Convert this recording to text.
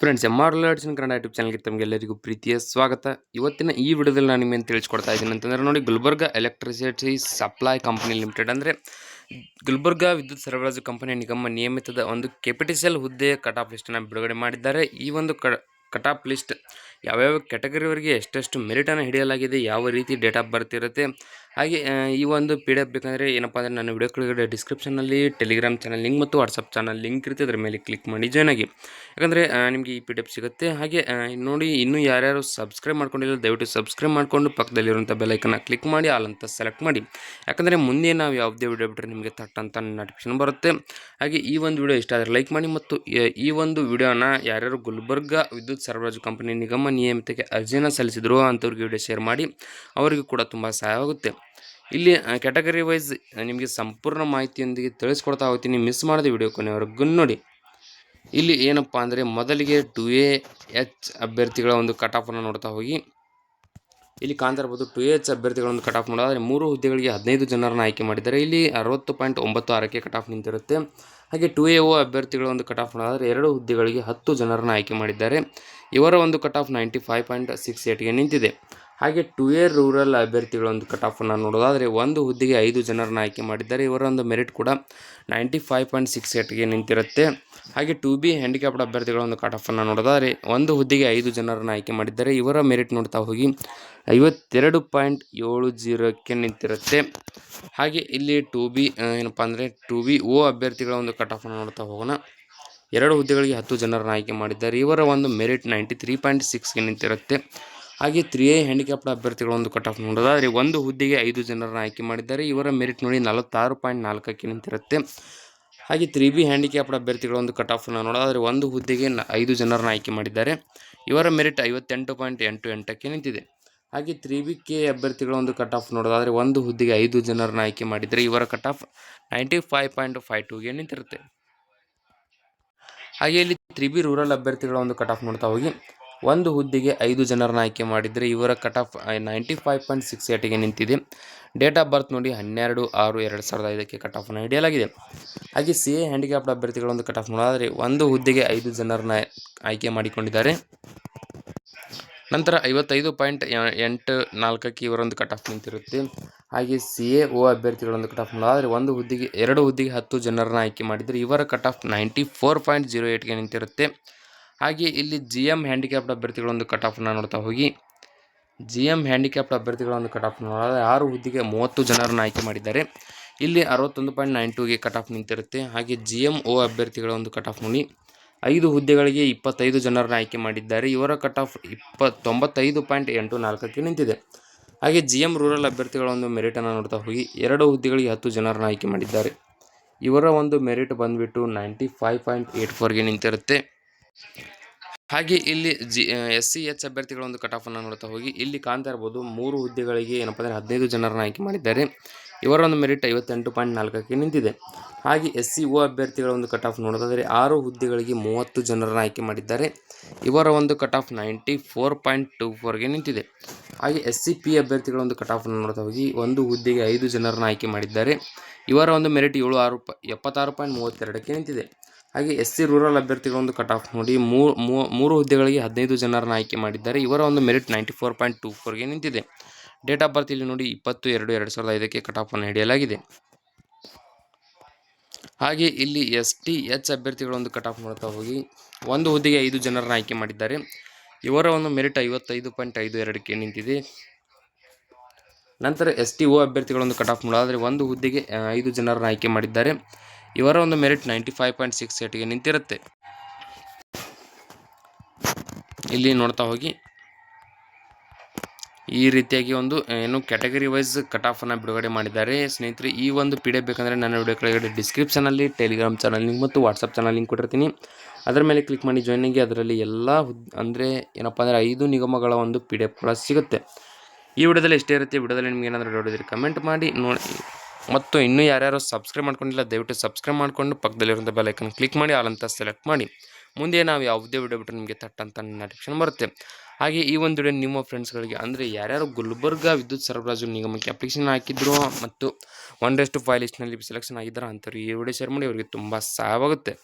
Friends M R ಲಾಡ್ಸಿನ Kannada YouTube ಚಾನಲ್ಗೆ ತಮಗೆಲ್ಲರಿಗೂ ಪ್ರೀತಿಯ ಸ್ವಾಗತ. ಇವತ್ತಿನ ಈ ವಿಡಿಯೋದಲ್ಲಿ ನಾನು ನಿಮಗೆ ತಿಳಿಸ್ಕೊಡ್ತಾ ಇದ್ದೀನಿ ಅಂತಂದರೆ ನೋಡಿ Gulbarga electricity supply company limited ಅಂದರೆ ಗುಲ್ಬರ್ಗ ವಿದ್ಯುತ್ ಸರಬರಾಜು ಕಂಪನಿ ನಿಗಮ ನಿಯಮಿತದ ಒಂದು ಕೆಪಿಟಿಸಲ್ ಹುದ್ದೆಯ ಕಟ್ ಆಫ್ ಲಿಸ್ಟನ್ನು ಬಿಡುಗಡೆ ಮಾಡಿದ್ದಾರೆ. ಈ ಒಂದು ಕ ಕಟ್ ಆಫ್ ಲಿಸ್ಟ್. ಯಾವ್ಯಾವ ಕ್ಯಾಟಗರಿವರೆಗೆ ಎಷ್ಟೆಷ್ಟು ಮೆರಿಟನ್ನು ಹಿಡಿಯಲಾಗಿದೆ, ಯಾವ ರೀತಿ ಡೇಟ್ ಆಫ್ ಬರ್ತ್ ಇರುತ್ತೆ ಹಾಗೆ ಈ ಒಂದು ಪಿ ಡಿ ಎಫ್ ಬೇಕಂದರೆ ಏನಪ್ಪ ಅಂದರೆ ನನ್ನ ವಿಡಿಯೋ ಕೆಳಗಡೆ ಡಿಸ್ಕ್ರಿಪ್ಷನಲ್ಲಿ, ಟೆಲಿಗ್ರಾಮ್ ಚಾನಲ್, ಲಿಂಕ್ ಮತ್ತು ವಾಟ್ಸಪ್ ಚಾನಲ್ ಲಿಂಕ್ ಇರುತ್ತೆ. ಅದರ ಮೇಲೆ ಕ್ಲಿಕ್ ಮಾಡಿ ಜಾಯ್ನ್ ಆಗಿ. ಯಾಕಂದರೆ ನಿಮಗೆ ಈ ಪಿ ಡಿ ಎಫ್ ಸಿಗುತ್ತೆ. ಹಾಗೆ ನೋಡಿ, ಇನ್ನೂ ಯಾರ್ಯಾರು ಸಬ್ಸ್ಕ್ರೈಬ್ ಮಾಡ್ಕೊಂಡಿಲ್ಲ, ದಯವಿಟ್ಟು ಸಬ್ಸ್ಕ್ರೈಬ್ ಮಾಡಿಕೊಂಡು ಪಕ್ಕದಲ್ಲಿರುವಂಥ ಬೆಲೈಕನ್ನ ಕ್ಲಿಕ್ ಮಾಡಿ ಅಂತ ಸೆಲೆಕ್ಟ್ ಮಾಡಿ. ಯಾಕಂದರೆ ಮುಂದೆ ನಾವು ಯಾವುದೇ ವಿಡಿಯೋ ಬಿಟ್ಟರೆ ನಿಮಗೆ ತಟ್ ಅಂತ ನೋಟಿಫಿಕೇಶನ್ ಬರುತ್ತೆ. ಹಾಗೆ ಈ ಒಂದು ವಿಡಿಯೋ ಇಷ್ಟ ಆದರೆ ಲೈಕ್ ಮಾಡಿ ಮತ್ತು ಈ ಒಂದು ವಿಡಿಯೋನ ಯಾರ್ಯಾರು ಗುಲ್ಬರ್ಗ ವಿದ್ಯುತ್ ಸರಬರಾಜು ಕಂಪನಿ ನಿಗಮ ನಿಯಮಿತಕ್ಕೆ ಅರ್ಜಿಯನ್ನು ಸಲ್ಲಿಸಿದ್ರು ಅಂಥವ್ರಿಗೆ ವಿಡಿಯೋ ಶೇರ್ ಮಾಡಿ, ಅವರಿಗೂ ಕೂಡ ತುಂಬ ಸಹಾಯವಾಗುತ್ತೆ ಇಲ್ಲಿ ಕ್ಯಾಟಗರಿ ವೈಸ್ ನಿಮಗೆ ಸಂಪೂರ್ಣ ಮಾಹಿತಿಯೊಂದಿಗೆ ತಿಳಿಸ್ಕೊಡ್ತಾ ಹೋಗ್ತೀನಿ. ಮಿಸ್ ಮಾಡಿದೆ ವಿಡಿಯೋ ಕೊನೆವರೆಗೂ ನೋಡಿ. ಇಲ್ಲಿ ಏನಪ್ಪ ಅಂದರೆ, ಮೊದಲಿಗೆ ಟು ಎ ಎಚ್ ಅಭ್ಯರ್ಥಿಗಳ ಒಂದು ಕಟ್ ಆಫನ್ನು ನೋಡ್ತಾ ಹೋಗಿ ಇಲ್ಲಿ ಕಾಣ್ತಾ ಇರ್ಬೋದು ಟು ಎಚ್ ಅಭ್ಯರ್ಥಿಗಳನ್ನು ಕಟ್ ಆಫ್ ಮಾಡೋದಾದರೆ ಮೂರು ಹುದ್ದೆಗಳಿಗೆ ಹದಿನೈದು ಜನರನ್ನು ಆಯ್ಕೆ ಮಾಡಿದ್ದಾರೆ. ಇಲ್ಲಿ ಅರವತ್ತು ಪಾಯಿಂಟ್ ಒಂಬತ್ತು ಆರಕ್ಕೆ ಕಟ್ ಆಫ್ ನಿಂತಿರುತ್ತೆ. ಹಾಗೆ ಟು ಎ ಒ ಅಭ್ಯರ್ಥಿಗಳ ಒಂದು ಕಟ್ ಆಫ್ ಮಾಡೋದಾದರೆ ಎರಡು ಹುದ್ದೆಗಳಿಗೆ ಹತ್ತು ಜನರನ್ನು ಆಯ್ಕೆ ಮಾಡಿದ್ದಾರೆ. ಇವರ ಒಂದು cut off ninety five point six ಏಟ್ಗೆ ನಿಂತಿದೆ. ಹಾಗೆ ಟು ಇಯರ್ ರೂರಲ್ ಅಭ್ಯರ್ಥಿಗಳ ಒಂದು ಕಟ್ ಆಫನ್ನು ನೋಡೋದಾದರೆ ಒಂದು ಹುದ್ದೆಗೆ ಐದು ಜನರನ್ನು ಆಯ್ಕೆ ಮಾಡಿದ್ದಾರೆ. ಇವರ ಒಂದು ಮೆರಿಟ್ ಕೂಡ ನೈಂಟಿ ಫೈವ್ ಪಾಯಿಂಟ್ ಸಿಕ್ಸ್ ಏಟ್ಗೆ ನಿಂತಿರುತ್ತೆ. ಹಾಗೆ ಟು ಬಿ ಹ್ಯಾಂಡಿಕ್ಯಾಪ್ಡ್ ಅಭ್ಯರ್ಥಿಗಳ ಒಂದು ಕಟ್ ಆಫನ್ನು ನೋಡೋದಾದರೆ ಒಂದು ಹುದ್ದೆಗೆ ಐದು ಜನರನ್ನು ಆಯ್ಕೆ ಮಾಡಿದ್ದಾರೆ. ಇವರ ಮೆರಿಟ್ ನೋಡ್ತಾ ಹೋಗಿ ಐವತ್ತೆರಡು ಪಾಯಿಂಟ್ ಏಳು ಜೀರೋಕ್ಕೆ ನಿಂತಿರುತ್ತೆ. ಹಾಗೆ ಇಲ್ಲಿ ಟು ಬಿ ಏನಪ್ಪ ಅಂದರೆ ಟು ಬಿ ಓ ಅಭ್ಯರ್ಥಿಗಳ ಒಂದು ಕಟ್ ಆಫನ್ನು ನೋಡ್ತಾ ಹೋಗೋಣ. ಎರಡು ಹುದ್ದೆಗಳಿಗೆ ಹತ್ತು ಜನರನ್ನು ಆಯ್ಕೆ ಮಾಡಿದ್ದಾರೆ. ಇವರ ಒಂದು ಮೆರಿಟ್ ನೈಂಟಿ ತ್ರೀ ಪಾಯಿಂಟ್ ಸಿಕ್ಸ್ಗೆ ನಿಂತಿರುತ್ತೆ. ಹಾಗೆ ತ್ರೀ ಎ ಹ್ಯಾಂಡಿಕ್ಯಾಪ್ಡ್ ಅಭ್ಯರ್ಥಿಗಳ ಒಂದು ಕಟ್ ಆಫ್ ನೋಡೋದಾದರೆ ಒಂದು ಹುದ್ದೆಗೆ ಐದು ಜನರನ್ನು ಆಯ್ಕೆ ಮಾಡಿದ್ದಾರೆ. ಇವರ ಮೆರಿಟ್ ನೋಡಿ ನಲವತ್ತಾರು ಪಾಯಿಂಟ್ ನಾಲ್ಕಕ್ಕೆ ನಿಂತಿರುತ್ತೆ. ಹಾಗೆ ತ್ರೀ ಬಿ ಹ್ಯಾಂಡಿಕ್ಯಾಪ್ಡ್ ಅಭ್ಯರ್ಥಿಗಳ ಒಂದು ಕಟ್ ಆಫನ್ನು ನೋಡೋದಾದರೆ ಒಂದು ಹುದ್ದೆಗೆ ಐದು ಜನರನ್ನು ಆಯ್ಕೆ ಮಾಡಿದ್ದಾರೆ. ಇವರ ಮೆರಿಟ್ ಐವತ್ತೆಂಟು ಪಾಯಿಂಟ್ ಎಂಟು ಎಂಟಕ್ಕೆ ನಿಂತಿದೆ. ಹಾಗೆ ತ್ರೀ ಬಿ ಕೆ ಅಭ್ಯರ್ಥಿಗಳ ಒಂದು ಕಟ್ ಆಫ್ ನೋಡೋದಾದರೆ ಒಂದು ಹುದ್ದೆಗೆ ಐದು ಜನರನ್ನು ಆಯ್ಕೆ ಮಾಡಿದರೆ ಇವರ cut off ninety five point five ಟೂಗೆ ನಿಂತಿರುತ್ತೆ. ಹಾಗೆ ಇಲ್ಲಿ ತ್ರಿಬಿ ರೂರಲ್ ಅಭ್ಯರ್ಥಿಗಳ ಒಂದು ಕಟ್ ಆಫ್ ನೋಡ್ತಾ ಹೋಗಿ. ಒಂದು ಹುದ್ದೆಗೆ ಐದು ಜನರನ್ನ ಆಯ್ಕೆ ಮಾಡಿದರೆ ಇವರ cut off ninety five point six ಏಟಿಗೆ ನಿಂತಿದೆ. ಡೇಟ್ ಆಫ್ ಬರ್ತ್ ನೋಡಿ ಹನ್ನೆರಡು ಆರು ಎರಡು ಸಾವಿರದ ಐದಕ್ಕೆ ಕಟ್ ಆಫನ್ನು ಹಿಡಿಯಲಾಗಿದೆ. ಹಾಗೆ ಸಿ ಎ ಹ್ಯಾಂಡಿಕ್ಯಾಪ್ಡ್ ಅಭ್ಯರ್ಥಿಗಳೊಂದು ಕಟ್ ಆಫ್ ನೋಡಿದರೆ ಒಂದು ಹುದ್ದೆಗೆ ಐದು ಜನರನ್ನ ಆಯ್ಕೆ ಮಾಡಿಕೊಂಡಿದ್ದಾರೆ. ನಂತರ ಐವತ್ತೈದು ಪಾಯಿಂಟ್ ಎಂಟು ನಾಲ್ಕಕ್ಕೆ ಇವರೊಂದು ಕಟ್ ಆಫ್ ನಿಂತಿರುತ್ತೆ. ಹಾಗೆ ಸಿ ಎ ಓ ಅಭ್ಯರ್ಥಿಗಳೊಂದು ಕಟ್ ಆಫ್ ನೋಡಿದ್ರೆ ಒಂದು ಹುದ್ದೆಗೆ, ಎರಡು ಹುದ್ದೆಗೆ ಹತ್ತು ಜನರನ್ನ ಆಯ್ಕೆ ಮಾಡಿದರೆ ಇವರ cut off ninety four point zero ಏಟ್ಗೆ ನಿಂತಿರುತ್ತೆ. ಹಾಗೆ ಇಲ್ಲಿ ಜಿ ಎಂ ಹ್ಯಾಂಡಿಕ್ಯಾಪ್ಡ್ ಅಭ್ಯರ್ಥಿಗಳೊಂದು ಕಟ್ ಆಫ್ನ ನೋಡ್ತಾ ಹೋಗಿ. ಜಿ ಎಂ ಹ್ಯಾಂಡಿಕ್ಯಾಪ್ಡ್ ಅಭ್ಯರ್ಥಿಗಳ ಒಂದು ಕಟ್ ಆಫ್ ನೋಡಿದ್ರೆ ಆರು ಹುದ್ದೆಗೆ ಮೂವತ್ತು ಜನರನ್ನು ಆಯ್ಕೆ ಮಾಡಿದ್ದಾರೆ. ಇಲ್ಲಿ ಅರವತ್ತೊಂದು ಪಾಯಿಂಟ್ ನೈನ್ ಟೂಗೆ ಕಟ್ ಆಫ್ ನಿಂತಿರುತ್ತೆ. ಹಾಗೆ ಜಿ ಎಂ ಓ ಅಭ್ಯರ್ಥಿಗಳ ಒಂದು ಕಟ್ ಆಫ್ ನೋಡಿ. ಐದು ಹುದ್ದೆಗಳಿಗೆ ಇಪ್ಪತ್ತೈದು ಜನರನ್ನು ಆಯ್ಕೆ ಮಾಡಿದ್ದಾರೆ. ಇವರ ಕಟ್ ಆಫ್ ಇಪ್ಪತ್ತೊಂಬತ್ತೈದು ಪಾಯಿಂಟ್ ಎಂಟು ನಾಲ್ಕಕ್ಕೆ ನಿಂತಿದೆ. ಹಾಗೆ ಜಿ ಎಂ ರೂರಲ್ ಅಭ್ಯರ್ಥಿಗಳ ಒಂದು ಮೆರಿಟನ್ನು ನೋಡ್ತಾ ಹೋಗಿ. ಎರಡು ಹುದ್ದೆಗಳಿಗೆ ಹತ್ತು ಜನರನ್ನು ಆಯ್ಕೆ ಮಾಡಿದ್ದಾರೆ. ಇವರ ಒಂದು ಮೆರಿಟ್ ಬಂದುಬಿಟ್ಟು ನೈಂಟಿ ಫೈವ್ ಪಾಯಿಂಟ್ ಏಯ್ಟ್ ಫೋರ್ಗೆ ನಿಂತಿರುತ್ತೆ. ಹಾಗೆ ಇಲ್ಲಿ ಜಿ ಎಸ್ ಸಿ, ಎಚ್ ಅಭ್ಯರ್ಥಿಗಳ ಒಂದು ಕಟ್ ಆಫನ್ನು ನೋಡ್ತಾ ಹೋಗಿ, ಇಲ್ಲಿ ಕಾಣ್ತಾ ಇರ್ಬೋದು ಮೂರು ಹುದ್ದೆಗಳಿಗೆ ಏನಪ್ಪ ಅಂದರೆ ಹದಿನೈದು ಜನರನ್ನು ಆಯ್ಕೆ ಮಾಡಿದ್ದಾರೆ. ಇವರ ಒಂದು ಮೆರಿಟ್ ಐವತ್ತೆಂಟು ಪಾಯಿಂಟ್ ನಾಲ್ಕಕ್ಕೆ ನಿಂತಿದೆ. ಹಾಗೆ ಎಸ್ ಸಿ, ಒ ಅಭ್ಯರ್ಥಿಗಳ ಒಂದು ಕಟ್ ಆಫ್ ನೋಡೋದಾದರೆ ಆರು ಹುದ್ದೆಗಳಿಗೆ ಮೂವತ್ತು ಜನರನ್ನು ಆಯ್ಕೆ ಮಾಡಿದ್ದಾರೆ. ಇವರ ಒಂದು cut off ninety four point two ಫೋರ್ಗೆ ನಿಂತಿದೆ. ಹಾಗೆ ಎಸ್ ಸಿ, ಪಿ ಅಭ್ಯರ್ಥಿಗಳ ಒಂದು ಕಟ್ ಆಫನ್ನು ನೋಡ್ತಾ ಹೋಗಿ ಒಂದು ಹುದ್ದೆಗೆ ಐದು ಜನರನ್ನು ಆಯ್ಕೆ ಮಾಡಿದ್ದಾರೆ. ಇವರ ಒಂದು ಮೆರಿಟ್ ಏಳು ಆರು ಎಪ್ಪತ್ತಾರು ಪಾಯಿಂಟ್ ಮೂವತ್ತೆರಡಕ್ಕೆ ನಿಂತಿದೆ. ಹಾಗೆ ಎಸ್ ಸಿ ರೂರಲ್ ಅಭ್ಯರ್ಥಿಗಳ ಒಂದು ಕಟ್ ಆಫ್ ನೋಡಿ ಮೂರು ಹುದ್ದೆಗಳಿಗೆ ಹದಿನೈದು ಜನರನ್ನು ಆಯ್ಕೆ ಮಾಡಿದ್ದಾರೆ. ಇವರ ಒಂದು merit ninety four point two ಫೋರ್ಗೆ ನಿಂತಿದೆ. ಡೇಟ್ ಆಫ್ ಬರ್ತ್ ಇಲ್ಲಿ ನೋಡಿ ಇಪ್ಪತ್ತು, ಎರಡು ಎರಡು ಸಾವಿರದ ಐದಕ್ಕೆ ಕಟ್ ಆಫನ್ನು ಹಿಡಿಯಲಾಗಿದೆ. ಹಾಗೆ ಇಲ್ಲಿ ಎಸ್ ಟಿ, ಎಚ್ ಅಭ್ಯರ್ಥಿಗಳ ಒಂದು ಕಟ್ ಆಫ್ ನೋಡ್ತಾ ಹೋಗಿ, ಒಂದು ಹುದ್ದೆಗೆ ಐದು ಜನರನ್ನು ಆಯ್ಕೆ ಮಾಡಿದ್ದಾರೆ. ಇವರ ಒಂದು ಮೆರಿಟ್ ಐವತ್ತೈದು ಪಾಯಿಂಟ್ ಐದು ಎರಡಕ್ಕೆ ನಿಂತಿದೆ. ನಂತರ ಎಸ್ ಟಿ ಒ ಅಭ್ಯರ್ಥಿಗಳ ಒಂದು ಕಟ್ ಆಫ್ ನೋಡೋದಾದರೆ ಒಂದು ಹುದ್ದೆಗೆ ಐದು ಜನರನ್ನು ಆಯ್ಕೆ ಮಾಡಿದ್ದಾರೆ. ಇವರ ಒಂದು merit ninety five point six ಏಟ್ಗೆ ನಿಂತಿರುತ್ತೆ. ಇಲ್ಲಿ ನೋಡ್ತಾ ಹೋಗಿ. ಈ ರೀತಿಯಾಗಿ ಒಂದು, ಏನು ಕ್ಯಾಟಗರಿ ವೈಸ್ ಕಟ್ ಆಫನ್ನು ಬಿಡುಗಡೆ ಮಾಡಿದ್ದಾರೆ. ಸ್ನೇಹಿತರೆ, ಈ ಒಂದು ಪಿ ಡಿ ಬೇಕಂದರೆ ನನ್ನ ವಿಡಿಯೋ ಕೆಳಗಡೆ ಡಿಸ್ಕ್ರಿಪ್ಷನಲ್ಲಿ, ಟೆಲಿಗ್ರಾಮ್ ಚಾನಲ್ ಲಿಂಕ್ ಮತ್ತು ವಾಟ್ಸಪ್ ಚಾನಲ್ ಲಿಂಕ್ ಕೊಟ್ಟಿರ್ತೀನಿ. ಅದರ ಮೇಲೆ ಕ್ಲಿಕ್ ಮಾಡಿ ಜಾಯ್ನಿಗೆ ಅದರಲ್ಲಿ ಎಲ್ಲ ಅಂದರೆ ಏನಪ್ಪ ಅಂದರೆ ಐದು ನಿಗಮಗಳ ಒಂದು ಪಿ ಡಿ ಸಿಗುತ್ತೆ. ಈ ವಿಡಿಯೋದಲ್ಲಿ ಎಷ್ಟೇ ಇರುತ್ತೆ ವಿಡಿಯೋದಲ್ಲಿ ನಿಮ್ಗೆ ಏನಾದರೂ ನೋಡಿದ್ರೆ ಕಮೆಂಟ್ ಮಾಡಿ, ನೋಡಿ ಮತ್ತು ಇನ್ನೂ ಯಾರ್ಯಾರು ಸಬ್ಸ್ಕ್ರೈಬ್ ಮಾಡ್ಕೊಂಡಿಲ್ಲ, ದಯವಿಟ್ಟು ಸಬ್ಸ್ಕ್ರೈಬ್ ಮಾಡಿಕೊಂಡು ಪಕ್ಕದಲ್ಲಿರುವಂಥ ಬೆಲೈಕನ್ ಕ್ಲಿಕ್ ಮಾಡಿ ಆಲ್ ಅಂತ ಸೆಲೆಕ್ಟ್ ಮಾಡಿ. ಮುಂದೆ ನಾವು ಯಾವುದೇ ವಿಡಿಯೋ ಬಿಟ್ಟರೆ ನಿಮಗೆ ತಟ್ಟಂತ ನೋಟಿಫಿಕೇಶನ್ ಬರುತ್ತೆ. ಹಾಗೆ ಈ ಒಂದು ವಿಡಿಯೋ ನಿಮ್ಮ ಫ್ರೆಂಡ್ಸ್ಗಳಿಗೆ ಅಂದರೆ ಯಾರ್ಯಾರು ಗುಲ್ಬರ್ಗ ವಿದ್ಯುತ್ ಸರಬರಾಜು ನಿಗಮಕ್ಕೆ ಅಪ್ಲಿಕೇಶನ್ ಹಾಕಿದ್ರು ಮತ್ತು ಒನ್ ರೆಸ್ಟ್ ಫೈವ್ ಲಿಸ್ಟ್ನಲ್ಲಿ ಸೆಲೆಕ್ಷನ್ ಆಗಿದ್ದಾರೆ ಅಂಥವ್ರು ಈ ವಿಡಿಯೋ ಶೇರ್ ಮಾಡಿ, ಅವರಿಗೆ ತುಂಬ ಸಹಾಯವಾಗುತ್ತೆ.